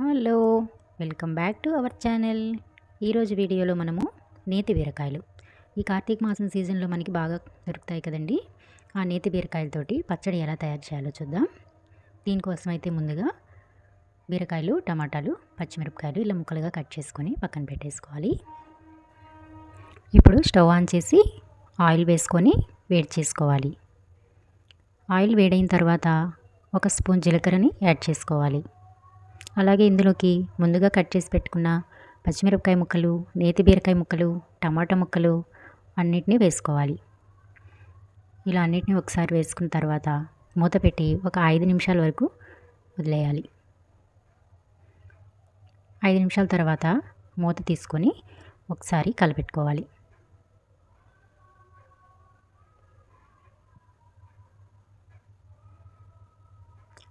Hello. Welcome back to our channel. ఈరోజు వీడియోలో మనము నేతి బీరకాయలు. ఈ కార్తీక మాసం సీజన్లో మనకి బాగా దొరుకుతాయి కదండి. ఆ నేతి బీరకాయలతోటి పచ్చడి ఎలా తయారు చేయాలో చూద్దాం. దీనికోసం అయితే ముందుగా బీరకాయలు టమాటాలు పచ్చిమిరపకాయలు ఇలా ముక్కలుగా కట్ చేసుకొని పక్కన పెట్టేసుకోవాలి. ఇప్పుడు స్టవ్ ఆన్ చేసి ఆయిల్ వేసుకొని వేడి చేసుకోవాలి. ఆయిల్ వేడైన తర్వాత ఒక స్పూన్ జీలకర్రని యాడ్ చేసుకోవాలి. అలాగే ఇందులోకి ముందుగా కట్ చేసి పెట్టుకున్న పచ్చిమిరపకాయ ముక్కలు నేతి బీరకాయ ముక్కలు టమాటా ముక్కలు అన్నిటినీ వేసుకోవాలి. ఇలా అన్నిటినీ ఒకసారి వేసుకున్న తర్వాత మూత పెట్టి ఒక ఐదు నిమిషాల వరకు వదిలేయాలి. ఐదు నిమిషాల తర్వాత మూత తీసుకొని ఒకసారి కలపెట్టుకోవాలి.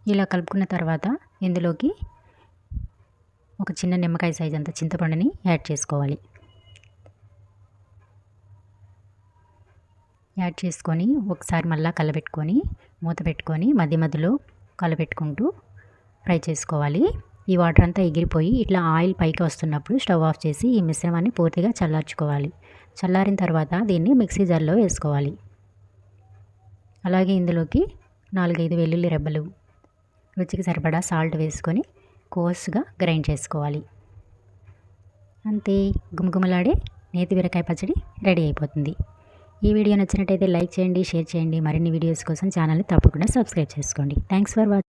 ఇలా కలుపుకున్న తర్వాత ఇందులోకి ఒక చిన్న నిమ్మకాయ సైజ్ అంత చింతపండుని యాడ్ చేసుకోవాలి. యాడ్ చేసుకొని ఒకసారి మళ్ళీ కలబెట్టుకొని మూత పెట్టుకొని మధ్య మధ్యలో కలబెట్టుకుంటూ ఫ్రై చేసుకోవాలి. ఈ వాటర్ అంతా ఎగిరిపోయి ఇట్లా ఆయిల్ పైకి వస్తున్నప్పుడు స్టవ్ ఆఫ్ చేసి ఈ మిశ్రమాన్ని పూర్తిగా చల్లార్చుకోవాలి. చల్లారిన తర్వాత దీన్ని మిక్సీ జార్లో వేసుకోవాలి. అలాగే ఇందులోకి నాలుగైదు వెల్లుల్లి రెబ్బలు రుచికి సరిపడా సాల్ట్ వేసుకొని కోర్స్గా గ్రైండ్ చేసుకోవాలి. అంతే గుమగుమలాడే నేతి బీరకాయ పచ్చడి రెడీ అయిపోతుంది. ఈ వీడియో నచ్చినట్టయితే లైక్ చేయండి షేర్ చేయండి. మరిన్ని వీడియోస్ కోసం ఛానల్ని తప్పకుండా సబ్స్క్రైబ్ చేసుకోండి. Thanks for watching